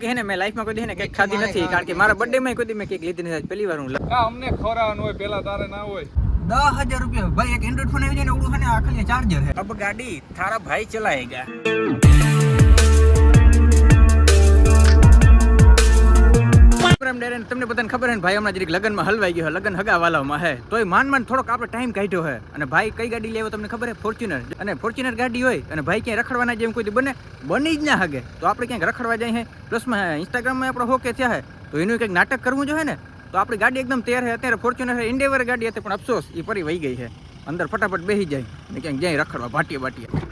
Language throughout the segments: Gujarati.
કે ને મેં લાઈફમાં કોઈ ને કેક ખાધી નથી કારણ કે મારા બર્થડે માં કોઈ દી મેં કેક લીધી નથી પહેલી વાર હું કા અમને ખોરાવાનું હોય પેલા તારે ના હોય. દસ હજાર રૂપિયા. ભાઈ એક એન્ડ્રોઈડ ફોન આવી જાય ને ઓળખાને આખલી ચાર્જર હે અબ ગાડી થારા ભાઈ ચલાએગા પ્રેમ ડેરેન તમને બધાને ખબર હે ભાઈ હમણાં જરીક લગ્નમાં હલવાઈ ગયો લગ્ન હગાવાલામાં હે. તોય માન માન થોડોક આપણે ટાઈમ કાઢ્યો હે. અને ભાઈ કઈ ગાડી લેવો તમને ખબર હે? ફોર્ચ્યુનર અને ફોર્ચ્યુનર ગાડી હોય, અને ભાઈ ક્યાંય રખડવાના જેમ કોઈ બને, બની જ ના હગે. તો આપણે ક્યાંક રખડવા જાય હે? પ્લસમાં ઇન્સ્ટાગ્રામમાં આપણો હોકે થયા હે. તો એનું કંઈક નાટક કરવું જોઈએ ને? તો આપણી ગાડી એકદમ તૈયાર છે અત્યારે ફોર્ચ્યુનર ઇન્ડેવર ગાડી હતી, પણ અફસોસ એ ફરી વહી ગઈ છે અંદર ફટાફટ બેસી જાય. અને ક્યાંક જાય રખડવા ભાટીએ ભાટીએ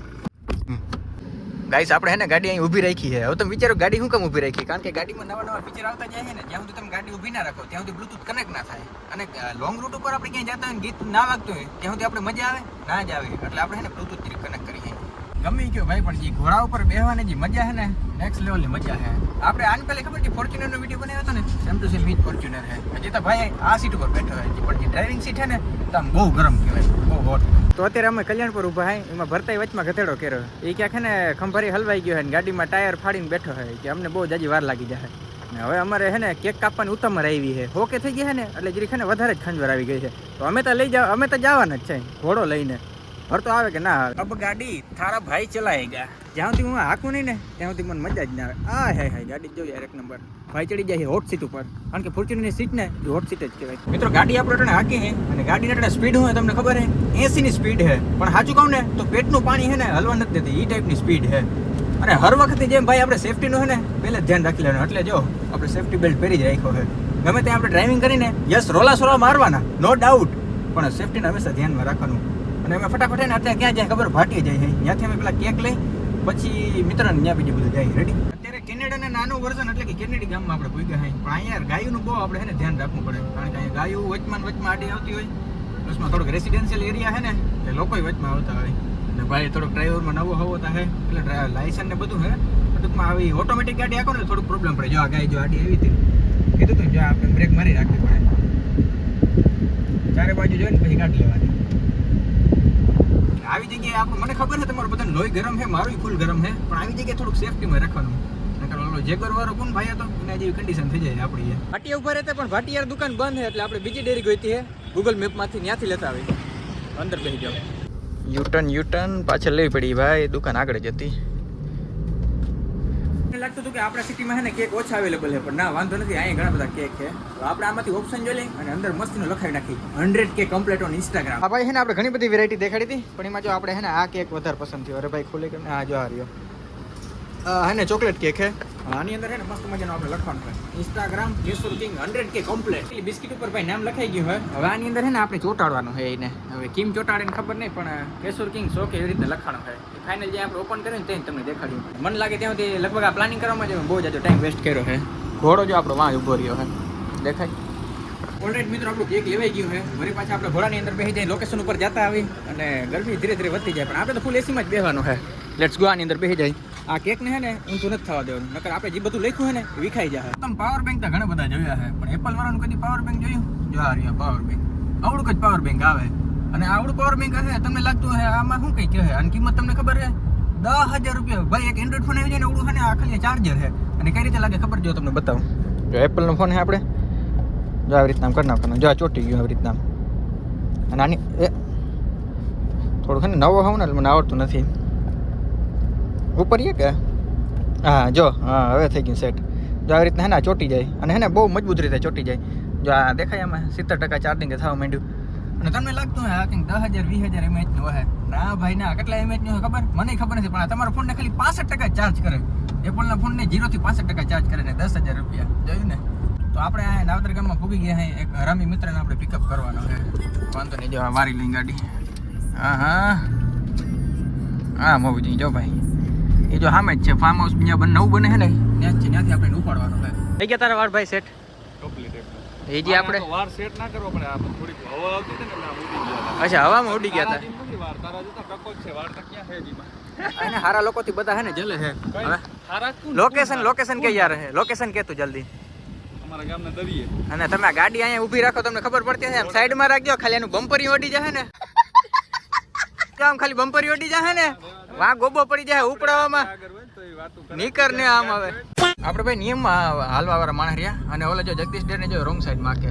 ગાઈસ આપણે હે ને ગાડી અહીં ઊભી રાખી છે. હવે તમે વિચારો, ગાડી શું કામ ઊભી રાખી? કારણ કે ગાડીમાં નવા નવા ફીચર આવતા જાય છે ને, જ્યાં સુધી તમે ગાડી ઊભી ના રાખો, ત્યાં સુધી બ્લુટૂથ કનેક્ટ ના થાય. અને લોંગ રૂટ ઉપર આપણે ક્યાંય જતા હોય ને, ગીત ના વાગતું હોય, ત્યાં સુધી આપણે મજા આવે, ના જ આવે. એટલે આપણે હે ને બ્લુટૂથથી કનેક્ટ કરીએ ગમે ઈ કયો ભાઈ, પણ જે ઘોડા ઉપર બેહવાની જે મજા છે ને નેક્સ્ટ લેવલની મજા છે. આપણે આને પહેલા ખબર છે ફોર્ચ્યુનર નો વીડિયો બનાવ્યો હતો ને? સેમ ટુ સેમ ઈ ફોર્ચ્યુનર છે. હજી તો ભાઈ આ સીટ ઉપર બેઠો હોય જે પણ જે ડ્રાઇવિંગ સીટ છે ને, તો આમ બહુ ગરમ કહેવાય, બહુ હોટ તો અત્યારે અમે કલ્યાણપુર ઊભા હે, એમાં ભરતાઈ વચમાં ગધેડો કર્યો. એ ક્યાંક ને ખંભારી હલવાઈ ગયો છે ને ગાડીમાં ટાયર ફાડીને બેઠો હોય કે અમને બહુ જાજી વાર લાગી જાય. ને હવે અમારે છે ને કેક કાપવાની ઉત્તમર આવી છે હોકે થઈ ગયા છે ને, એટલે જરીક ને વધારે જ ખંજવાર આવી ગઈ છે. તો અમે તો લઈ જાવ, અમે તો જવાના જ છે, ઘોડો લઈને. ભરતો આવે કે ના આવે? અબ ગાડી થારા ભાઈ ચલાએગા જ્યાં સુધી હું હાકું નહીં ને, ત્યાં સુધી મને મજા જ ના આવે. આ હે હે, ગાડી જો એક નંબર. ભાઈ ચડી જાય હોટ સીટ ઉપર. કારણ કે ફોર્ચ્યુનરની સીટ ને એ હોટ સીટ જ કહેવાય. મિત્રો, ગાડી આપણે અટાણે હાકી હે અને ગાડીની અટાણે સ્પીડ હોય તમને ખબર હે 80 ની સ્પીડ છે. પણ સાચું કહું ને, તો પેટનું પાણી હે ને હલવા નથી દેતી. એ ટાઈપની સ્પીડ હે અને હર વખતે જેમ ભાઈ આપણે સેફટીનું છે ને, પહેલા ધ્યાન રાખી લેવાનું. એટલે જો, આપણે સેફટી બેલ્ટ પહેરી જ રાખ્યો હે ગમે ત્યાં આપણે ડ્રાઇવિંગ કરીને યસ રોલા સોલા મારવાના નો ડાઉટ પણ સેફટીને હંમેશા ધ્યાનમાં રાખવાનું. અને અમે ફટાફટ એને અત્યારે ક્યાં જાય ખબર? ભાટી જાય ત્યાંથી અમે પેલા કેક લઈ, પછી મિત્રને ત્યાં બીજું બધું જાય. રેડી અત્યારે કેનેડાના નાનું વર્ઝન એટલે કે કેનેડી ગામમાં આપણે કોઈ ગયા પણ અહીંયા ગાયોનું બહુ આપણે હે ધ્યાન રાખવું પડે. કારણ કે અહીંયા ગાયું વચમાં વચમાં આડી આવતી હોય. પ્લસમાં થોડોક રેસિડેન્શિયલ એરિયા છે ને, એટલે લોકો વચમાં આવતા હોય. અને ભાઈ થોડોક ડ્રાઈવરમાં નવો હવો હે, એટલે લાયસન્સ ને બધું હે, ટૂંકમાં આવી ઓટોમેટિક ગાડી આખો ને થોડુંક પ્રોબ્લેમ પડે. જો આ ગાય જો આડી આવી હતી. કીધું તું જો આપણે બ્રેક મારી રાખવી પડે ચારે બાજુ જોઈને પછી ગાડી લેવાની. આવી જગ્યાએ આપણે મને ખબર છે તમારું બધાને. લોહી ગરમ છે મારું ફૂલ ગરમ છે પણ આવી જગ્યાએ થોડુંક સેફટીમાં રાખવાનું. નકર ઓલો જેગર વાળો કોણ ભાઈ હતો? એના જેવી કન્ડિશન થઈ જાય આપણી ભાટિયા ઊભા રહેતા પણ ભાટિયાર દુકાન બંધ છે એટલે આપણે બીજી ડેરી ગોઈતી છે ગૂગલ મેપમાંથી ત્યાંથી લેતા આવી. અંદર બેસી જાઓ. યુટર્ન યુટર્ન પાછળ લેવી પડી. ભાઈ દુકાન આગળ જ હતી. મને લાગતું હતું કે આપણા સિટીમાં છે ને કેક ઓછા અવેલેબલ છે, પણ ના, વાંધો નથી, અહીંયા ઘણા બધા કેક છે. તો આપણે આમાંથી ઓપ્શન જોઈ લઈએ અને અંદર મસ્તીનું લખાવી નાખી હંડ્રેડ કે કમ્પ્લીટ ઓન ઇન્સ્ટાગ્રામ આ ભાઈ છે ને આપણે ઘણી બધી વેરાયટી દેખાડી હતી, પણ એમાં જો આપણે છે ને આ કેક વધારે પસંદ થયો. અરે ભાઈ ખુલે કેમ? આ જો આ રહ્યો. હે ને ચોકલેટ કેક છે. આની અંદર છે ને મસ્ત મજાનું આપણે લખવાનું હોય. ઇન્સ્ટાગ્રામ કેસુર કિંગ હંડ્રેડ કે કમ્પ્લેટ બિસ્કિટ ઉપર ભાઈ નામ લખાઈ ગયું હોય. હવે આની અંદર છે ને આપણે ચોટાડવાનું છે એને. હવે કિમ ચોટાડે ખબર નહીં, પણ કેસુર કિંગ શો કે એવી રીતે લખાણું હોય. ફાઇનલ જે આપણે ઓપન કર્યું ને તે તમને દેખાડ્યું મને લાગે ત્યાં સુધી લગભગ આ પ્લાનિંગ કરવામાં જ બહુ જાજો ટાઈમ વેસ્ટ કર્યો છે ઘોડો જો આપણો વાં ઊભો રહ્યો છે દેખાય? ઓલરેડી મિત્રો, આપણું કેક લેવાઈ ગયું છે વળી પાછા આપણે ઘોડાની અંદર બેસી જાય લોકેશન ઉપર જતા આવી અને ગરમી ધીરે ધીરે વધતી જાય. પણ આપણે તો ફૂલ એસીમાં જ બેસવાનું છે લેટ્સ ગો આની અંદર બેસી જાય. આ કેક ને છે ને ઊંધું નથી થવા દેવાનું. નકર આપણે જે બધું લખ્યું હે ને વિખાઈ જાય તમે પાવર બેંક તો ઘણા બધા જોયા છે પણ એપલ વાળાનું કદી પાવર બેંક જોયું? જો આ રહ્યા પાવર બેંક આવડું જ પાવર બેંક આવે. અને આવડું પાવર બેંક હશે તમને લાગતું હે, આમાં શું કઈ કહે અને કિંમત તમને ખબર છે દસ હજાર રૂપિયા. ભાઈ, એક એન્ડ્રોઈડ ફોન આવી જાય ને આવડું છે ને, આ ખાલી ચાર્જર છે અને કઈ રીતે લાગે ખબર જો તમને બતાવું. જો એપલનો ફોન છે આપણે. જો આવી રીતના કરી નાખવાનું. જો આ ચોટી ગયું આવી રીતના અને આની એ થોડું છે ને નવો હોવ ને એટલે મને આવડતું નથી. ઉપર એ કે? હા, જો, હા, હવે થઈ ગયું સેટ જો આવી રીતના હે ને ચોટી જાય. અને હે ને, બહુ મજબૂત રીતે ચોટી જાય. જો આ દેખાય એમાં સિત્તેર ટકા ચાર્જિંગ થવા માંડ્યું. અને તમને લાગતું હોય, આ કંઈક દસ હજાર, વીસ હજાર એમએચનું હોય. ના ભાઈ, ના, કેટલા એમએચનું ખબર? મને ખબર નથી, પણ આ તમારા ફોનને ખાલી પાસઠ ટકા ચાર્જ કરે. એપલના ફોનને જીરો થી પાસઠ ટકા ચાર્જ કરે ને દસ હજાર રૂપિયા. જોયું ને? તો આપણે આ નાવદર ગામમાં પૂગી ગયા હે, એક હરામી મિત્રને આપણે પિકઅપ કરવાનો છે વાંધો નહીં, જો વારી લઈ ગાડી. હા હા હા મોબીજી જો ભાઈ. એ જો સામે જ છે ફાર્મ હાઉસ ત્યાં બન નવું બને છે ને ત્યાં છે ત્યાંથી આપણે ઉપાડવાનું છે થઈ ગયા તારા વાર ભાઈ સેટ કમ્પ્લીટ એ જે આપણે? વાર સેટ ના કરવો પડે આ થોડીક હવા આવતી હતી ને એટલે ઉડી ગયા અચ્છા હવામાં ઉડી ગયા હતા? વાર તારા જોતા ટકો છે વાર તો ક્યાં છે જીમાં એને હારા લોકોથી બધા હે ને જલે છે. હવે? હારા? લોકેશન લોકેશન કે યાર હે લોકેશન કે તું જલ્દી. અમારા ગામના દરિયે. અને તમે ગાડી અહીંયા ઊભી રાખો તમને ખબર પડતી હશે આમ સાઈડમાં રાખજો ખાલી એનું બમ્પરી ઓડી જશે ને. આમ ખાલી બમ્પરી ઓડી જશે ને. વાહ, ગોબો પડી જાય ઉપડાવામાં. તો. નીકર ને આમ આવે આપણે ભાઈ નિયમમાં હાલવા વાળા માણસ રહ્યા અને ઓલા જો જગદીશ ડેર ને જો રોંગ સાઈડમાં કે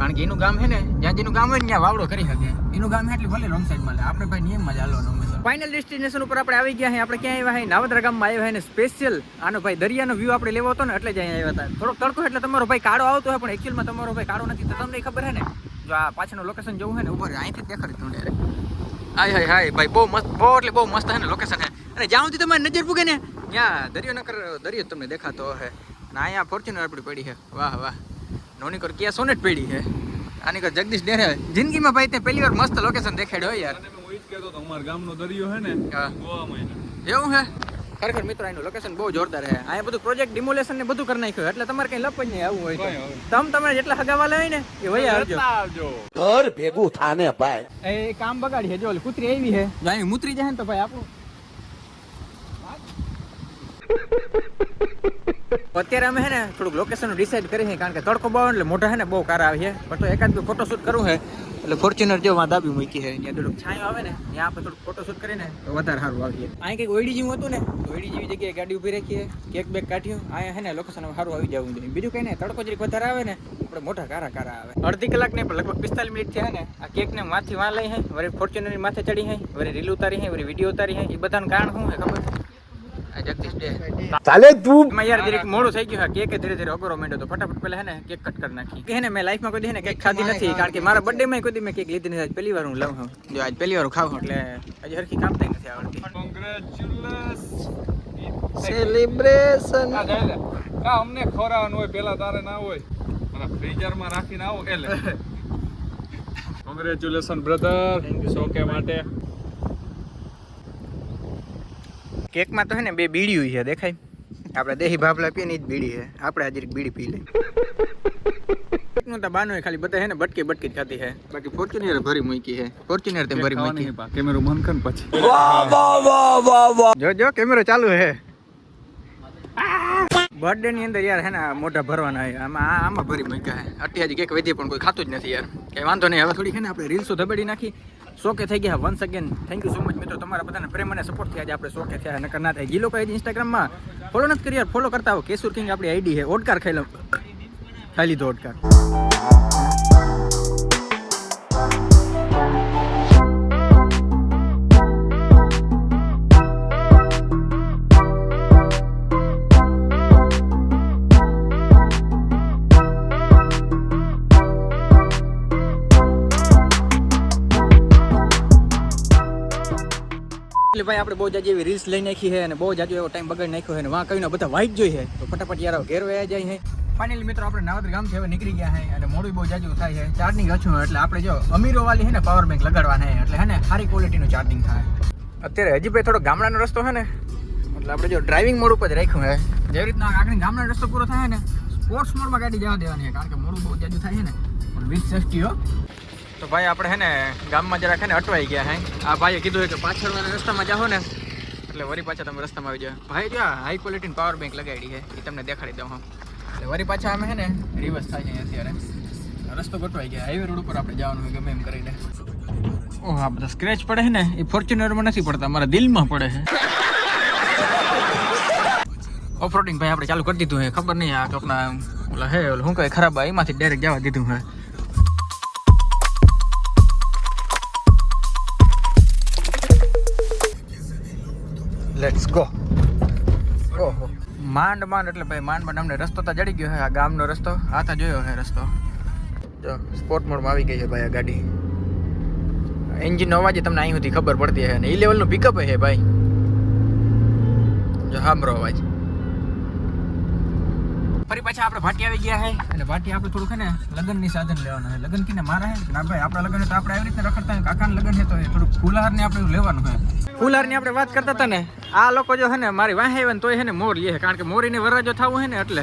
કારણ કે એનું ગામ છે ને, જ્યાં જેનું ગામ હોય ને ત્યાં વાવડો કરી શકે. એનું ગામ એટલે ભલે રોંગ સાઈડમાં આપણે ભાઈ નિયમમાં જ હાલવાનું હંમેશા ફાઇનલ ડેસ્ટિનેશન ઉપર આપણે આવી ગયા છે આપણે ક્યાં આવ્યા છે નાવદરા ગામમાં આવ્યા છે ને સ્પેશિયલ આનો ભાઈ દરિયાનો વ્યૂ આપણે લેવો હતો ને એટલે જ અહીંયા આવ્યા હતા. થોડોક તડકો એટલે તમારો ભાઈ કાળો આવતો હોય, પણ એકચ્યુઅલમાં તમારો ભાઈ કાળો નથી. તો તમને ખબર છે ને? જો આ પાછળનું લોકેશન જવું છે ને ઉપર અહીંથી દેખાડી direct. હાય હાય હાય ભાઈ બહુ મસ્ત બહુ એટલે બહુ મસ્ત હે ને લોકેશન હે અને જ્યાં સુધી તમારી નજર પૂગે ને ત્યાં દરિયો નકર દરિયો તમને દેખાતો હશે. અને અહીંયા ફોર્ચ્યુનર આપણી પડી છે. વાહ વાહ. નોની કર ક્યાં સોનેટ પડી છે? આની કર જગદીશ ડેરે જિંદગીમાં ભાઈ તે પહેલી વાર મસ્ત લોકેશન દેખાડ્યો યાર. હું જ કહેતો અમારા ગામનો દરિયો ને હા. ગોવામાં એવું હે ખરેખર મિત્રો એનું લોકેશન બહુ જોરદાર છે. અહીંયા બધું પ્રોજેક્ટ ડિમોલેશન ને બધું કરી નાખ્યું એટલે તમારે કઈ લપ જ નહીં આવવું હોય તો. તમ તમે જેટલા હગાવાલા હોય ને એ વહી આવજો. ઘર ભેગું થાને ભાઈ. એ કામ બગાડી છે જો કૂતરી આવી છે. જો અહીં મૂતરી જાય ને તો ભાઈ આપણું અત્યારે અમે હે ને થોડુંક લોકેશન ડિસાઈડ કરી છે, કારણ કે તડકો બહુ એટલે મોટા હે ને બહુ કાર આવે છે. પણ તો એકાદ બે ફોટોશૂટ કરવું છે, એટલે ફોર્ચ્યુનર જો વાં દાબી મૂકી છે, ત્યાં થોડુંક છાંયો આવે ને, ત્યાં આપણે થોડુંક ફોટોશૂટ કરીને તો વધારે સારું આવીએ અહીં કંઈક ઓઈડી જેવું હતું ને ઓઈડી જેવી જગ્યાએ ગાડી ઊભી રાખીએ કેક બેક કાઢ્યું, અહીંયા હે ને લોકેશન સારું આવી જવું જોઈએ. બીજું કંઈ ને તડકો જરીક વધારે આવે ને, આપણે મોટા કારા કારા આવે. અડધી કલાક નહીં, પણ લગભગ પિસ્તાલીસ મિનિટ થયા ને, આ કેક ને માથી વાં લઈ હે વળી ફોર્ચ્યુનરની માથે ચડી હે વળી રીલ ઉતારી હે વળી વીડિયો ઉતારી હે એ બધાનું કારણ શું હે ખબર ચાલે તું. યાર જરીક મોડું થઈ ગયું કેક ધીરે ધીરે અગરો માંડ્યો તો ફટાફટ પેલા હે ને કેક કટ કરી નાખી. કે ને મેં લાઈફમાં કોઈ ને કેક ખાધી નથી કારણ કે મારા બર્થડે માં કોઈ દી મેં કેક લીધી નથી. આજ પહેલી વાર હું લઉં છું. જો આજ પહેલી વાર ખાવ એટલે હજી હરખી કામ થઈ નથી આવડતી. Congratulations. સેલિબ્રેશન આ જાય લે. આ અમને ખોરાવાનું હોય પેલા તારે ના હોય. મને ફ્રીઝરમાં રાખીને આવો એટલે કોંગ્રેચ્યુલેશન બ્રધર શોકે માટે. કેકમાં તો હે ને બે બીડીયું છે દેખાય? આપણે દેહી ભાભલા પીએ ને જ બીડી છે. આપણે આજે બીડી પી લઈ તો બાનો ખાલી બધા હે ને બટકી બટકી ખાતી છે બાકી ફોર્ચ્યુનર ભરી મૂકી છે ફોર્ચ્યુનર તે ભરી મૂકી કેમેરો પછી. જો જો કેમેરો ચાલુ હે. બર્થડે ની અંદર યાર હે ને મોઢા ભરવાના હોય આમાં આમાં ભરી મૂક્યા અટી હજી કેક વધી પણ કોઈ ખાતું જ નથી યાર. કઈ વાંધો નહીં. હવે થોડી છે ને આપણે રીલ્સો ધબેડી નાખી. શોકે થઈ ગયા. Once again thank you so much મિત્રો. તમારા બધાને પ્રેમ અને સપોર્ટથી આજે આપણે શોકે થયા નકર ના થાય. જે લોકો આજે ઇન્સ્ટાગ્રામમાં ફોલો નથી કરી ફોલો કરતા હો. કેસુર કિંગ આપણી આઈડી છે. ઓડકાર ખાઈ લો. ખાઈ લીધો ઓડકાર એટલે ભાઈ આપણે બહુ જાજી એવી રીલ્સ લઈ નાખી છે અને બહુ જાજો એવો ટાઈમ બગાડી નાખ્યો છે અને વાં કહીને બધા વાઇટ જોઈ છે. તો ફટાફટ યાર ઘેર વયા જાય છે. ફાઇનલી મિત્રો આપણે નાવદર ગામથી હવે નીકળી ગયા છે અને મોડું બહુ જાજુ થાય છે. ચાર્જિંગ ઓછું એટલે આપણે જો અમીરો વાળી છે ને પાવર બેંક લગાડવાના છે. એટલે હે ને સારી ક્વોલિટીનું ચાર્જિંગ થાય. અત્યારે હજી ભાઈ થોડો ગામડાનો રસ્તો છે ને, એટલે આપણે જો ડ્રાઇવિંગ મોડ ઉપર જ રાખ્યું છે. જેવી રીતના આગળ ગામડાનો રસ્તો પૂરો થાય ને સ્પોર્ટ્સ મોડમાં ગાડી જવા દેવાની કારણ કે મોડું બહુ જાજુ થાય છે ને. પણ વિથ સેફ્ટી તો ભાઈ આપણે હે ને ગામમાં જરાક હે ને અટવાઈ ગયા હે. આ ભાઈએ કીધું કે પાછળના રસ્તામાં જાઓ ને, એટલે વરી પાછા તમે રસ્તામાં આવી જાઓ. ભાઈ જો હાઈ ક્વોલિટીની પાવર બેંક લગાડી છે, એ તમને દેખાડી દઉં હું. એટલે વરી પાછા અમે હે ને રિવર્સ થાય છે અત્યારે. રસ્તો ગોઠવાઈ ગયા. હાઈવે રોડ ઉપર આપણે જવાનું હોય ગમે એમ કરીને. ઓહ, આ બધા સ્ક્રેચ પડે છે ને, એ ફોર્ચ્યુનરમાં નથી પડતા, મારા દિલમાં પડે છે. ઓફરોડિંગ ભાઈ આપણે ચાલુ કરી દીધું હે ખબર નહીં આ આપણા ઓલા હે ઓલા શું કહે ખરાબ આ, એમાંથી ડાયરેક્ટ જવા દીધું હે લેટ્સ ગો ઓહો. માંડ માંડ એટલે ભાઈ, માંડ માંડ. અમને રસ્તો તો જડી ગયો છે આ ગામનો રસ્તો. આ તો જોયો છે રસ્તો. જો સ્પોર્ટ મોડમાં આવી ગઈ છે ભાઈ આ ગાડી. એન્જિનનો અવાજ તમને અહીં સુધી ખબર પડતી હે અને ઈ લેવલનું પિકઅપ હે ભાઈ. જો, સાંભળો અવાજ. ફરી પાછા આપણે ભાટી આવી ગયા છે અને ભાટી આપણે થોડુંક ને લગ્નની સાધન લેવાનું છે લગ્ન કીને મારા છે ના ભાઈ, આપણા લગ્ન તો આપણે આવી રીતે રખડતા હોય કાકાના લગ્ન છે તો એ થોડુંક ફૂલહાર ને આપણે લેવાનું છે ફૂલહારની આપણે વાત કરતા હતા ને, આ લોકો જો છે ને મારી વાહે આવે ને તોય છે ને મોર લે કારણ કે મોરીને વરરાજો થવું છે ને એટલે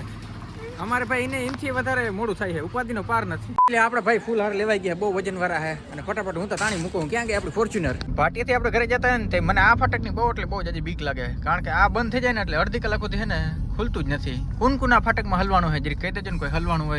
અમારે ભાઈ એને એમથી વધારે મોડું થાય છે. ઉપાધિનો પાર નથી. એટલે આપણે ભાઈ ફૂલ હાર લેવાઈ ગયા, બહુ વજન વાળા છે. અને ફટાફટ હું તો તાણી મૂકું. ક્યાં ગયા આપણે ફોર્ચ્યુનર ભાટીથી આપણે ઘરે જતા ને તે મને આ ફાટકની બહુ એટલે બહુ જ બીક લાગે. કારણ કે આ બંધ થઈ જાય ને એટલે અડધી કલાક સુધી છે ને ખુલતું જ નથી. કુન કુના ફાટકમાં હલવાનું હોય, જરી કહી દેજો ને કોઈ હલવાનું હોય.